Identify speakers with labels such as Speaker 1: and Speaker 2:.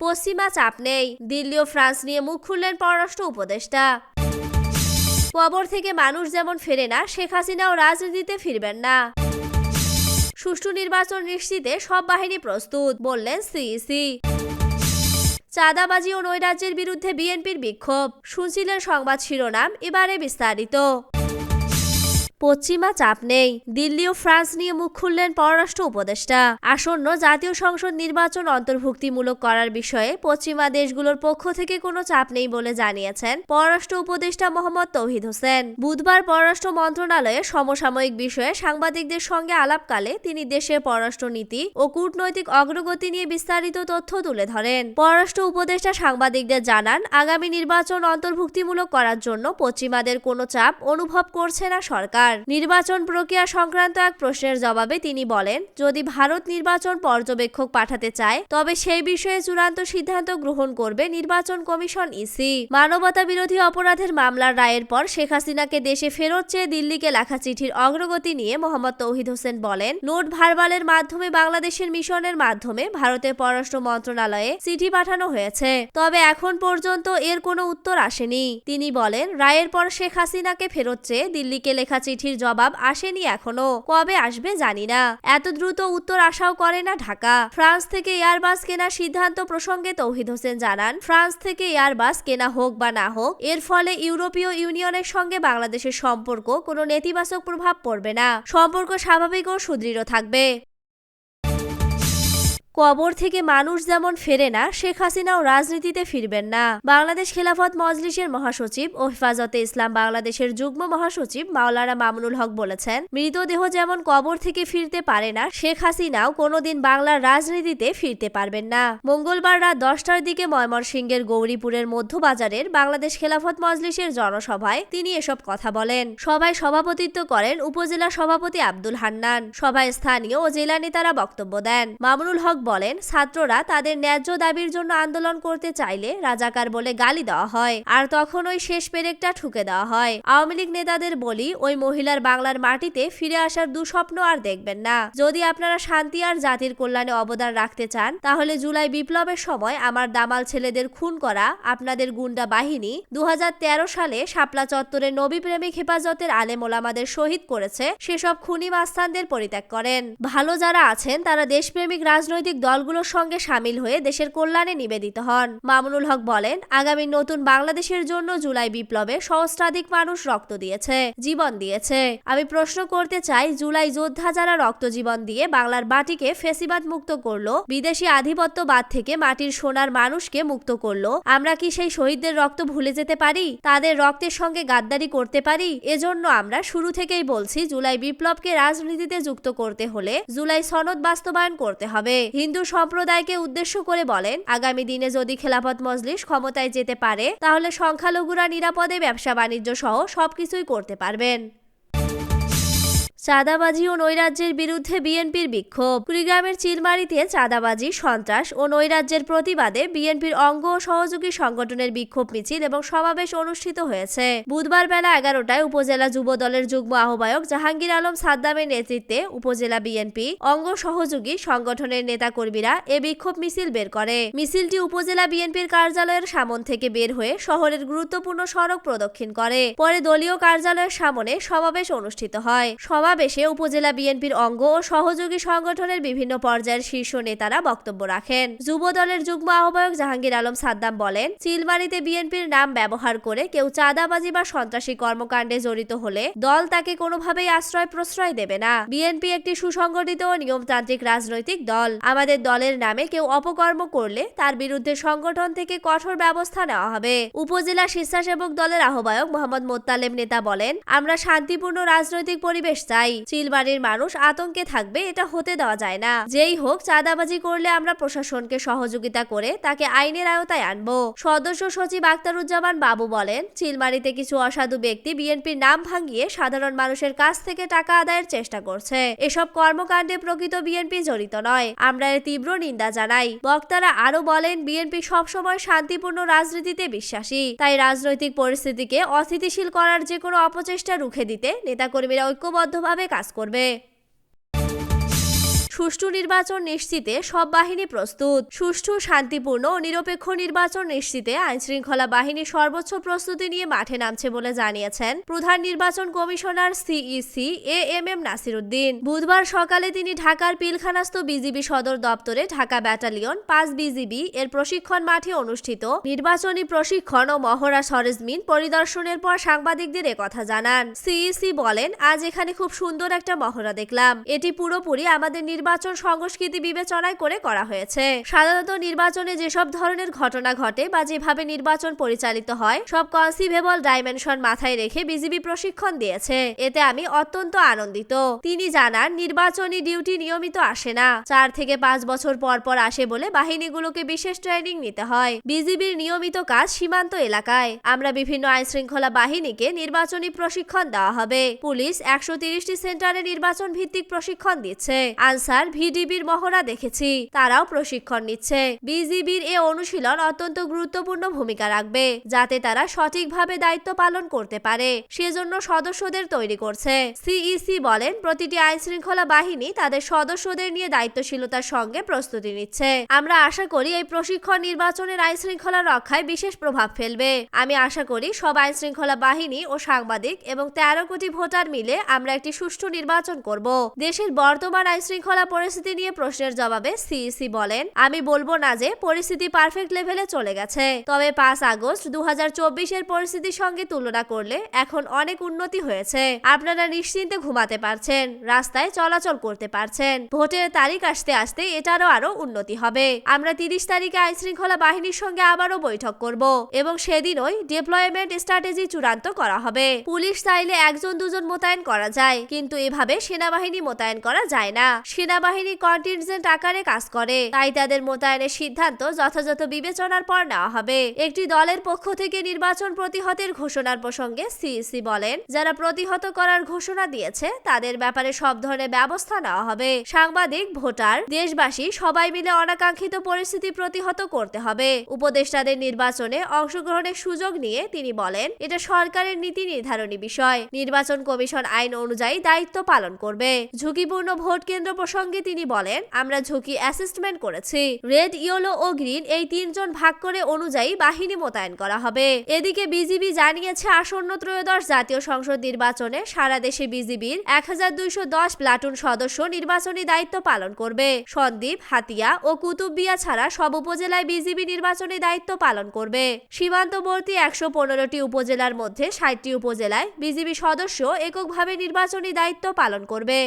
Speaker 1: পশ্চিমা চাপ নেই। দিল্লি ও ফ্রান্স নিয়ে মুখ খুললেন পররাষ্ট্র উপদেষ্টা। কবর থেকে মানুষ যেমন ফেরে না, শেখ হাসিনাও রাজনীতিতে ফিরবেন না। সুষ্ঠু নির্বাচন নিশ্চিতে সব বাহিনী প্রস্তুত, বললেন সিইসি। চাঁদাবাজি ও নৈরাজ্যের বিরুদ্ধে বিএনপির বিক্ষোভ। শুনছিলেন সংবাদ শিরোনাম, এবারে বিস্তারিত। পশ্চিমা চাপ নেই। দিল্লি ও ফ্রান্স নিয়ে মুখ খুললেন পররাষ্ট্র উপদেষ্টা। আসন্ন জাতীয় সংসদ নির্বাচন অন্তর্ভুক্তিমূলক করার বিষয়ে পশ্চিমা দেশগুলোর পক্ষ থেকে কোনো চাপ নেই বলে জানিয়েছেন পররাষ্ট্র উপদেষ্টা মোহাম্মদ তৌহিদ হোসেন। বুধবার পররাষ্ট্র মন্ত্রণালয়ে সমসাময়িক বিষয়ে সাংবাদিকদের সঙ্গে আলাপকালে তিনি দেশের পররাষ্ট্র নীতি ও কূটনৈতিক অগ্রগতি নিয়ে বিস্তারিত তথ্য তুলে ধরেন। পররাষ্ট্র উপদেষ্টা সাংবাদিকদের জানান, আগামী নির্বাচন অন্তর্ভুক্তিমূলক করার জন্য পশ্চিমাদের কোনো চাপ অনুভব করছে না সরকার। নির্বাচন প্রক্রিয়া সংক্রান্ত এক প্রশ্নের জবাবে তিনি বলেন, যদি ভারত নির্বাচন পর্যবেক্ষক পাঠাতে চায়, তবে সেই বিষয়ে চূড়ান্ত সিদ্ধান্ত গ্রহণ করবে নির্বাচন কমিশন ইসি। মানবতা বিরোধী অপরাধের মামলার রায়ের পর শেখ হাসিনাকে দেশে ফেরত চেয়ে দিল্লিকে লেখা চিঠির অগ্রগতি নিয়ে মোহাম্মদ তৌহিদ হোসেন বলেন, নোট ভারবালের মাধ্যমে বাংলাদেশের মিশনের মাধ্যমে ভারতের পররাষ্ট্র মন্ত্রণালয়ে চিঠি পাঠানো হয়েছে। তবে এখন পর্যন্ত এর কোনো উত্তর আসেনি। তিনি বলেন, রায়ের পর শেখ হাসিনাকে ফেরত চেয়ে দিল্লিকে লেখা চিঠির জবাব আসেনি এখনও। কবে আসবে জানি না। এত দ্রুত উত্তর আশাও করে না ঢাকা। ফ্রান্স থেকে এয়ারবাস কেনার সিদ্ধান্ত প্রসঙ্গে তৌহিদ হোসেন জানান, ফ্রান্স থেকে এয়ারবাস কেনা হোক বা না হোক, এর ফলে ইউরোপীয় ইউনিয়নের সঙ্গে বাংলাদেশের সম্পর্ক, কোনো নেতিবাচক প্রভাব পড়বে না। সম্পর্ক স্বাভাবিক ও সুদৃঢ় থাকবে। কবর থেকে মানুষ যেমন ফেরে না, শেখ হাসিনাও রাজনীতিতে ফিরবেন না। বাংলাদেশ খেলাফত মজলিসের মহাসচিব ও হেফাজতে ইসলাম বাংলাদেশের যুগ্ম মহাসচিব মাওলানা মামুনুল হক বলেছেন, মৃতদেহ যেমন কবর থেকে ফিরতে পারে না, শেখ হাসিনাও কোনোদিন বাংলার রাজনীতিতে ফিরতে পারবেন না। মঙ্গলবার রাত দশটার দিকে ময়মনসিংহের গৌরীপুরের মধ্যবাজারের বাংলাদেশ খেলাফত মজলিসের জনসভায় তিনি এসব কথা বলেন। সভায় সভাপতিত্ব করেন উপজেলা সভাপতি আব্দুল হান্নান। সভায় স্থানীয় ও জেলা নেতারা বক্তব্য দেন। মামুনুল হক বলেন, ছাত্ররা তাদের ন্যায্য দাবির জন্য আন্দোলন করতে চাইলে রাজাকার বলে গালি দেওয়া হয় আর তখন ওই শেষ পেরেকটা ঠুকে দেওয়া হয়। আওয়ামী লীগ নেতাদের বলি, ওই মহিলার বাংলার মাটিতে ফিরে আসার দুঃস্বপ্ন আর দেখবেন না। যদি আপনারা শান্তি আর জাতির কল্যাণে অবদান রাখতে চান, তাহলে জুলাই বিপ্লবের সময় আমার দামাল ছেলেদের খুন করা, আপনাদের গুন্ডা বাহিনী দু হাজার তেরো সালে শাপলা চত্বরে নবী প্রেমিক হেফাজতের আলেম ওলামাদের শহীদ করেছে, সেসব খুনি মাস্তানদের পরিত্যাগ করেন। ভালো যারা আছেন, তারা দেশপ্রেমিক রাজনৈতিক দলগুলোর সঙ্গে সামিল হয়ে দেশের কল্যাণে নিবেদিত হন। মামুনুল হক বলেন, আগামী নতুন বাংলাদেশের জন্য জুলাই বিপ্লবে সহস্রাধিক মানুষ রক্ত দিয়েছে, জীবন দিয়েছে। আমি প্রশ্ন করতে চাই, জুলাই যোদ্ধা যারা রক্ত জীবন দিয়ে বাংলার মাটিকে ফেসিবাদ মুক্ত করল, বিদেশি আধিপত্যবাদ থেকে মাটির সোনার মানুষকে মুক্ত করল, আমরা কি সেই শহীদদের রক্ত ভুলে যেতে পারি? তাদের রক্তের সঙ্গে গাদ্দারি করতে পারি? এজন্য আমরা শুরু থেকেই বলছি, জুলাই বিপ্লবকে রাজনীতিতে যুক্ত করতে হলে জুলাই সনদ বাস্তবায়ন করতে হবে। হিন্দু সম্প্রদায়কে উদ্দেশ্য করে বলেন, আগামী দিনে যদি খেলাফত মজলিস ক্ষমতায় যেতে পারে, তাহলে সংখ্যালঘুরা নিরাপদে ব্যবসা বাণিজ্য সহ সবকিছুই করতে পারবেন। চাঁদাবাজি ও নৈরাজ্যের বিরুদ্ধে বিএনপির বিক্ষোভ। কুড়িগ্রামের চিলমারিতে চাঁদাবাজি, সন্ত্রাস ও নৈরাজ্যের প্রতিবাদে বিএনপির অঙ্গ ও সহযোগী সংগঠনের বিক্ষোভ মিছিল এবং সমাবেশ অনুষ্ঠিত হয়েছে। বুধবার বেলা এগারোটায় উপজেলা যুব দলের যুগ্ম আহ্বায়ক জাহাঙ্গীর আলম সাদ্দামের নেতৃত্বে উপজেলা বিএনপি অঙ্গ সহযোগী সংগঠনের নেতাকর্মীরা এ বিক্ষোভ মিছিল বের করে। মিছিলটি উপজেলা বিএনপির কার্যালয়ের সামন থেকে বের হয়ে শহরের গুরুত্বপূর্ণ সড়ক প্রদক্ষিণ করে। পরে দলীয় কার্যালয়ের সামনে সমাবেশ অনুষ্ঠিত হয়। সমাবেশে উপজেলা বিএনপির অঙ্গ ও সহযোগী সংগঠনের বিভিন্ন পর্যায়ের শীর্ষ নেতারা বক্তব্য রাখেন। যুব দলের যুগ্ম আহ্বায়ক জাহাঙ্গীর আলম সাদ্দাম বলেন, চিলমারিতে বিএনপির নাম ব্যবহার করে কেউ চাঁদাবাজি বা সন্ত্রাসী কর্মকাণ্ডে জড়িত হলে দল তাকে কোনোভাবেই আশ্রয় প্রশ্রয় দেবে না। বিএনপি একটি সুসংগঠিত ও নিয়মতান্ত্রিক রাজনৈতিক দল। আমাদের দলের নামে কেউ অপকর্ম করলে তার বিরুদ্ধে সংগঠন থেকে কঠোর ব্যবস্থা নেওয়া হবে। উপজেলা স্বেচ্ছাসেবক দলের আহ্বায়ক মোহাম্মদ মোত্তালেব নেতা বলেন, আমরা শান্তিপূর্ণ রাজনৈতিক পরিবেশ চাই। চিলবাড়ির মানুষ আতঙ্কে থাকবে, এটা হতে দেওয়া যায় না। যেই হোক, চাঁদাবাজি করলে আমরা প্রশাসনকে সহযোগিতা করে তাকে আইনের আওতায় আনব। সদস্য সচিব আক্তারুজ্জামান বাবু বলেন, চিলমারিতে কিছু অসাধু ব্যক্তি বিএনপির নাম ভাঙিয়ে সাধারণ মানুষের কাছ থেকে টাকা আদায়ের চেষ্টা করছে। এসব কর্মকাণ্ডে প্রকৃত বিএনপি জড়িত নয়। আমরা এর তীব্র নিন্দা জানাই। বক্তারা আরও বলেন, বিএনপি সবসময় শান্তিপূর্ণ রাজনীতিতে বিশ্বাসী। তাই রাজনৈতিক পরিস্থিতিকে অস্থিতিশীল করার যে কোনো অপচেষ্টা রুখে দিতে নেতাকর্মীরা ঐক্যবদ্ধভাবে কাজ করবে? সুষ্ঠু নির্বাচন নিশ্চিতে সব বাহিনী প্রস্তুত। সুষ্ঠু, শান্তিপূর্ণ ও নিরপেক্ষ নির্বাচন নিশ্চিতে আইনশৃঙ্খলা বাহিনী সর্বোচ্চ প্রস্তুতি নিয়ে মাঠে নামছে বলে জানিয়েছেন প্রধান নির্বাচন commissioner CEC A M M Nasiruddin. বুধবার সকালে তিনি ঢাকার পিলখানাস্থ বিজিবি সদর দপ্তরে ঢাকা ব্যাটালিয়ন পাঁচ বিজিবি এর প্রশিক্ষণ মাঠে অনুষ্ঠিত নির্বাচনী প্রশিক্ষণ ও মহড়া সরেজমিন পরিদর্শনের পর সাংবাদিকদের কথা জানান। সিইসি বলেন, আজ এখানে খুব সুন্দর একটা মহড়া দেখলাম। এটি পুরোপুরি আমাদের নির্বাচন সংস্কৃতি বিবেচনায় করে করা হয়েছে। সাধারণত নির্বাচনে যেসব ধরনের ঘটনা ঘটে বা যেভাবে নির্বাচন পরিচালিত হয়, সব কনসিভেবল ডাইমেনশন মাথায় রেখে বিজিবি প্রশিক্ষণ দিয়েছে। এতে আমি অত্যন্ত আনন্দিত। তিনি জানান, নির্বাচনী ডিউটি নিয়মিত আসে না। চার থেকে পাঁচ বছর পর পর আসে বলে বাহিনীগুলোকে বিশেষ ট্রেনিং নিতে হয়। বিজিবির নিয়মিত কাজ সীমান্ত এলাকায়। আমরা বিভিন্ন আইন শৃঙ্খলা বাহিনীকে নির্বাচনী প্রশিক্ষণ দেওয়া হবে। পুলিশ একশো তিরিশটি সেন্টারে নির্বাচন ভিত্তিক প্রশিক্ষণ দিচ্ছে। আনসার ভিডিবির মহড়া দেখেছি। তারাও প্রশিক্ষণ নিচ্ছে। বিজিবির এ অনুশীলন অত্যন্ত গুরুত্বপূর্ণ ভূমিকা রাখবে, যাতে তারা সঠিকভাবে দায়িত্ব পালন করতে পারে। সেজন্য সদস্যদের তৈরি করছে। সিইসি বলেন, প্রতিটি আইন শৃঙ্খলা বাহিনী তাদের সদস্যদের নিয়ে দায়িত্বশীলতার সঙ্গে প্রস্তুতি নিচ্ছে। আমরা আশা করি এই প্রশিক্ষণ নির্বাচনের আইন শৃঙ্খলা রক্ষায় বিশেষ প্রভাব ফেলবে। আমি আশা করি সব আইন শৃঙ্খলা বাহিনী ও সাংবাদিক এবং তেরো কোটি ভোটার মিলে আমরা একটি সুষ্ঠু নির্বাচন করব। দেশের বর্তমান আইন শৃঙ্খলা পরিস্থিতি নিয়ে প্রশ্নের জবাবে সিইসি বলেন, আমি বলব না যে পরিস্থিতি পারফেক্ট লেভেলে চলে গেছে। তবে পাঁচ আগস্ট দু এর পরিস্থিতির সঙ্গে তুলনা করলে এখন অনেক উন্নতি হয়েছে। আপনারা নিশ্চিন্তে ঘুমাতে পারছেন, রাস্তায় চলাচল করতে পারছেন। ভোটের তারিখ আসতে আসতে এটারও আরও উন্নতি হবে। আমরা তিরিশ তারিখে আইন শৃঙ্খলা বাহিনীর সঙ্গে আবারও বৈঠক করব এবং সেদিনই ডিপ্লয়মেন্ট স্ট্র্যাটেজি চূড়ান্ত করা হবে। পুলিশ চাইলে একজন দুজন মোতায়েন করা যায়, কিন্তু এভাবে সেনাবাহিনী মোতায়েন করা যায় না। সেনাবাহিনী কন্টিনজেন্ট আকারে কাজ করে। তাই তাদের মোতায়েনের সিদ্ধান্ত যথাযথ বিবেচনার পর নেওয়া হবে। একটি দলের পক্ষ থেকে নির্বাচন প্রতিহতের ঘোষণার প্রসঙ্গে সিইসি বলেন, যারা প্রতিহত করার ঘোষণা দিয়েছে, তাদের ব্যাপারে সব ধরনের ব্যবস্থা নেওয়া হবে। সাংবাদিক, ভোটার, দেশবাসী সবাই মিলে অনাকাঙ্ক্ষিত পরিস্থিতি প্রতিহত করতে হবে। উপদেষ্টাদের নির্বাচনে অংশগ্রহণের সুযোগ নিয়ে তিনি বলেন, এটা সরকারের নীতি নির্ধারণী বিষয়। নির্বাচন কমিশন আইন অনুযায়ী দায়িত্ব পালন করবে। ঝুঁকিপূর্ণ ভোট কেন্দ্র প্রসঙ্গে তিনি বলেন, আমরা ঝুঁকি অ্যাসেসমেন্ট করেছি। রেড, ইয়েলো ও গ্রিন এই তিনজন ভাগ করে অনুযায়ী বাহিনী মোতায়েন করা হবে। এদিকে বিজিবি জানিয়েছে, আসন্ন ত্রয়োদশ জাতীয় সংসদ নির্বাচনে সারা দেশে বিজিবির এক হাজার দুইশো দশ প্লাটুন সদস্য নির্বাচনী দায়িত্ব পালন করবে। সন্দ্বীপ হাতিয়া ও কুতুববিয়া ছাড়া সব উপজেলায় বিজিবি নির্বাচনী দায়িত্ব পালন করবে। সীমান্তবর্তী একশো পনেরোটি উপজেলার মধ্যে ষাটটি উপজেলায় বিজিবি সদস্য এককভাবে নির্বাচনী দায়িত্ব পালন করবে।